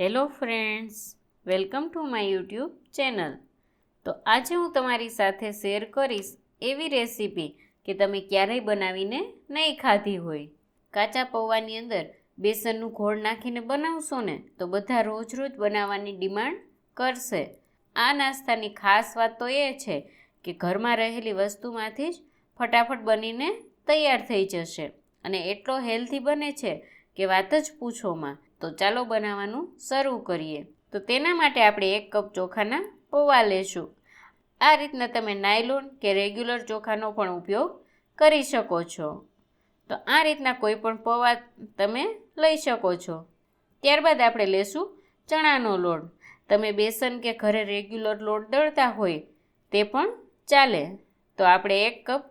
Hello friends, welcome to my YouTube channel. તો આજે હું તમારી સાથે શેર કરીશ એવી રેસીપી કે તમે ક્યારેય બનાવીને નહીં ખાધી હોય. કાચા પૌવાની અંદર બેસનનું ઘોળ નાખીને બનાવશો ને, તો બધા રોજ રોજ બનાવવાની ડિમાન્ડ કરશે. આ નાસ્તાની ખાસ વાત તો એ છે કે ઘરમાં રહેલી વસ્તુમાંથી જ ફટાફટ બનીને તૈયાર થઈ જશે. અને એટલો હેલ્ધી બને છે કે વાત જ પૂછોમાં. તો ચાલો બનાવવાનું શરૂ કરીએ. તો તેના માટે આપણે એક કપ ચોખાના પૌવા લેશું. આ રીતના તમે નાયલોન કે રેગ્યુલર ચોખાનો પણ ઉપયોગ કરી શકો છો. તો આ રીતના કોઈ પણ પૌવા તમે લઈ શકો છો. ત્યારબાદ આપણે લેશું ચણાનો લોટ. તમે બેસન કે ઘરે રેગ્યુલર લોટ દળતા હોય તે પણ ચાલે. તો આપણે એક કપ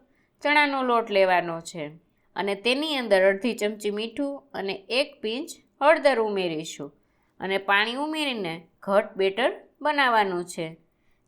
ચણાનો લોટ લેવાનો છે. અને તેની અંદર અડધી ચમચી મીઠું અને એક પિંચ હળદર ઉમેરીશું અને પાણી ઉમેરીને ઘટ બેટર બનાવવાનું છે.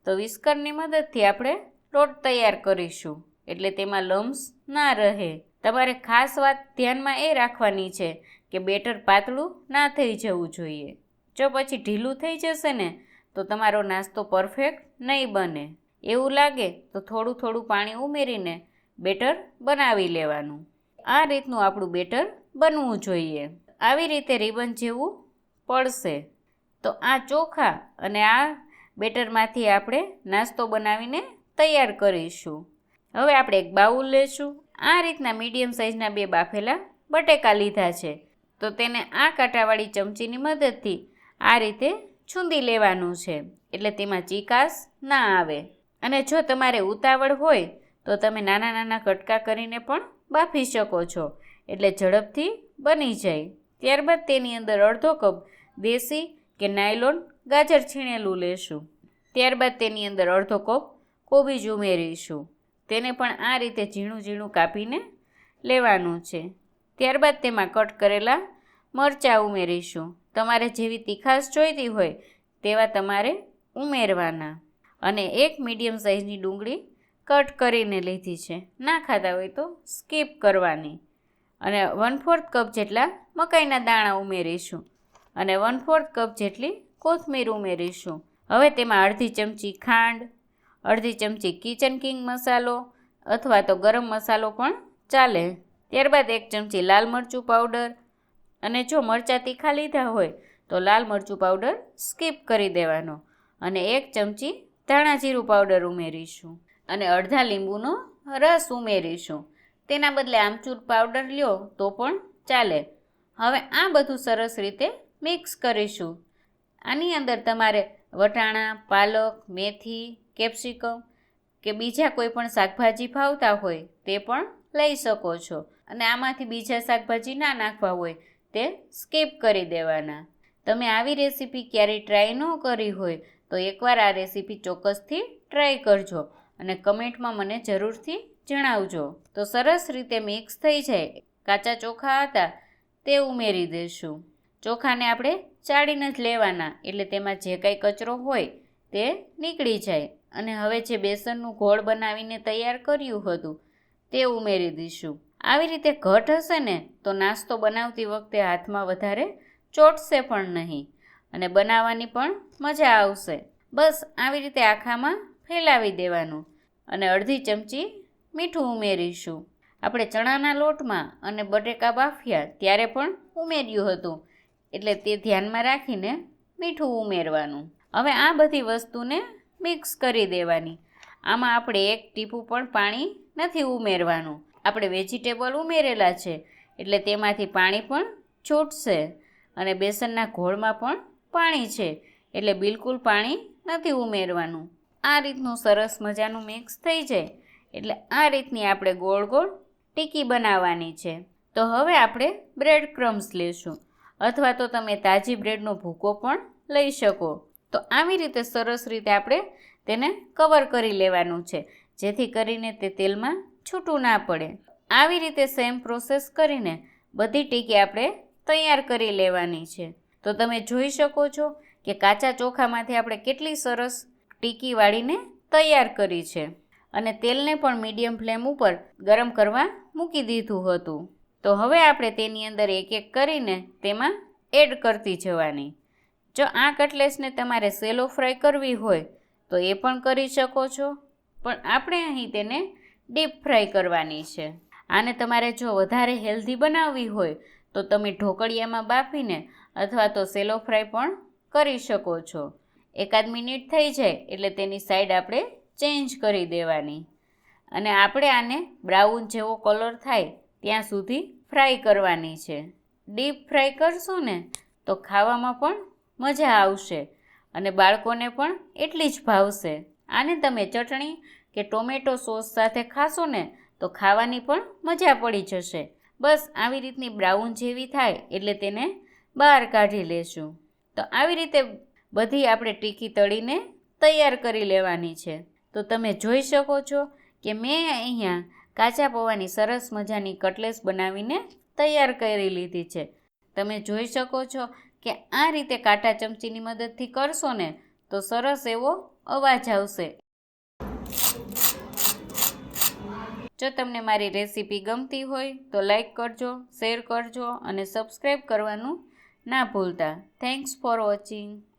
તો વિસ્કરની મદદથી આપણે લોટ તૈયાર કરીશું એટલે તેમાં લમ્સ ના રહે. તમારે ખાસ વાત ધ્યાનમાં એ રાખવાની છે કે બેટર પાતળું ના થઈ જવું જોઈએ. જો પછી ઢીલું થઈ જશે ને, તો તમારો નાસ્તો પરફેક્ટ નહીં બને. એવું લાગે તો થોડું થોડું પાણી ઉમેરીને બેટર બનાવી લેવાનું. આ રીતનું આપણું બેટર બનવું જોઈએ. આવી રીતે રિબન જેવું પડશે. તો આ ચોખા અને આ બેટરમાંથી આપણે નાસ્તો બનાવીને તૈયાર કરીશું. હવે આપણે એક બાઉલ લેશું. આ રીતના મીડિયમ સાઇઝના બે બાફેલા બટેકા લીધા છે. તો તેને આ કાંટાવાળી ચમચીની મદદથી આ રીતે છૂંદી લેવાનું છે. એટલે તેમાં ચીકાશ ના આવે. અને જો તમારે ઉતાવળ હોય, તો તમે નાના નાના કટકા કરીને પણ બાફી શકો છો. એટલે ઝડપથી બની જાય. ત્યારબાદ તેની અંદર અડધો કપ દેશી કે નાયલોન ગાજર છીણેલું લેશું. ત્યારબાદ તેની અંદર અડધો કપ કોબીજ ઉમેરીશું. તેને પણ આ રીતે ઝીણું ઝીણું કાપીને લેવાનું છે. ત્યારબાદ તેમાં કટ કરેલા મરચાં ઉમેરીશું. તમારે જેવી તીખાશ જોઈતી હોય તેવા તમારે ઉમેરવાના. અને એક મીડિયમ સાઇઝની ડુંગળી કટ કરીને લીધી છે. ના ખાતા હોય તો સ્કીપ કરવાની. અને વન ફોર્થ કપ જેટલા મકાઈના દાણા ઉમેરીશું અને વન ફોર્થ કપ જેટલી કોથમીર ઉમેરીશું. હવે તેમાં અડધી ચમચી ખાંડ, અડધી ચમચી કિચન કિંગ મસાલો અથવા તો ગરમ મસાલો પણ ચાલે. ત્યારબાદ એક ચમચી લાલ મરચું પાવડર અને જો મરચાં તીખા લીધા હોય તો લાલ મરચું પાવડર સ્કીપ કરી દેવાનો અને એક ચમચી ધાણા જીરું પાવડર ઉમેરીશું અને અડધા લીંબુનો રસ ઉમેરીશું. તેના બદલે આમચૂર પાવડર લ્યો તો પણ ચાલે. હવે આ બધું સરસ રીતે મિક્સ કરીશું. આની અંદર તમારે વટાણા, પાલક, મેથી, કેપ્સિકમ કે બીજા કોઈ પણ શાકભાજી ભાવતા હોય તે પણ લઈ શકો છો. અને આમાંથી બીજા શાકભાજી ના નાખવા હોય તે સ્કીપ કરી દેવાના. તમે આવી રેસીપી ક્યારેય ટ્રાય ન કરી હોય તો એકવાર આ રેસીપી ચોક્કસથી ટ્રાય કરજો અને કમેન્ટમાં મને જરૂરથી જણાવજો. તો સરસ રીતે મિક્સ થઈ જાય. કાચા ચોખા હતા, તે ઉમેરી દઈશું ચોખાને આપણે ચાળીને જ લેવાના, એટલે તેમાં જે કાંઈ કચરો હોય તે નીકળી જાય. અને હવે જે બેસનનું ઘોળ બનાવીને તૈયાર કર્યું હતું, તે ઉમેરી દઈશું. આવી રીતે ઘટ હશે ને, તો નાસ્તો બનાવતી વખતે હાથમાં વધારે ચોટશે પણ નહીં. અને બનાવવાની પણ મજા આવશે. બસ, આવી રીતે આખામાં ફેલાવી દેવાનું. અને અડધી ચમચી મીઠું ઉમેરીશું. આપણે ચણાના લોટમાં અને બટેકા બાફ્યા ત્યારે પણ ઉમેર્યું હતું. એટલે તે ધ્યાનમાં રાખીને મીઠું ઉમેરવાનું. હવે આ બધી વસ્તુને મિક્સ કરી દેવાની. આમાં આપણે એક ટીપું પણ પાણી નથી ઉમેરવાનું. આપણે વેજીટેબલ ઉમેરેલા છે, એટલે તેમાંથી પાણી પણ છૂટશે અને બેસનના ઘોળમાં પણ પાણી છે, એટલે બિલકુલ પાણી નથી ઉમેરવાનું. આ રીતનું સરસ મજાનું મિક્સ થઈ જાય. એટલે આ રીતની આપણે ગોળ ગોળ ટીકી બનાવવાની છે. તો હવે આપણે બ્રેડ ક્રમ્સ લેશું અથવા તો તમે તાજી બ્રેડનો ભૂકો પણ લઈ શકો. તો આવી રીતે સરસ રીતે આપણે તેને કવર કરી લેવાનું છે, જેથી કરીને તે તેલમાં છૂટું ના પડે. આવી રીતે સેમ પ્રોસેસ કરીને બધી ટીકી આપણે તૈયાર કરી લેવાની છે. તો તમે જોઈ શકો છો કે કાચા ચોખામાંથી આપણે કેટલી સરસ ટીકી વાળીને તૈયાર કરી છે. અને તેલને પણ મીડિયમ ફ્લેમ ઉપર ગરમ કરવા મૂકી દીધું હતું. તો હવે આપણે તેની અંદર એક એક કરીને તેમાં એડ કરતી જવાની. જો આ કટલેસને તમારે સેલો ફ્રાય કરવી હોય, તો એ પણ કરી શકો છો. પણ આપણે અહીં તેને ડીપ ફ્રાય કરવાની છે. આને તમારે જો વધારે હેલ્ધી બનાવવી હોય, તો તમે ઢોકળિયામાં બાફીને અથવા તો સેલો ફ્રાય પણ કરી શકો છો. એકાદ મિનિટ થઈ જાય એટલે તેની સાઈડ આપણે ચેન્જ કરી દેવાની. અને આપણે આને બ્રાઉન જેવો કલર થાય ત્યાં સુધી ફ્રાય કરવાની છે. ડીપ ફ્રાય કરશો ને તો ખાવામાં પણ મજા આવશે અને બાળકોને પણ એટલી જ ભાવશે. આને તમે ચટણી કે ટોમેટો સોસ સાથે ખાશો ને તો ખાવાની પણ મજા પડી જશે. બસ આવી રીતની બ્રાઉન જેવી થાય એટલે તેને બહાર કાઢી લેશું. તો આવી રીતે બધી આપણે ટીકી તળીને તૈયાર કરી લેવાની છે. તો તમે જોઈ શકો છો કે મેં અહીંયા કાચા પૌવાની સરસ મજાની કટલેસ બનાવીને તૈયાર કરી લીધી છે. તમે જોઈ શકો છો કે આ રીતે કાંટા ચમચીની મદદથી કરશો ને તો સરસ એવો અવાજ આવશે. જો તમને મારી રેસીપી ગમતી હોય તો લાઈક કરજો, શેર કરજો અને સબસ્ક્રાઈબ કરવાનું ના ભૂલતા. Thanks for watching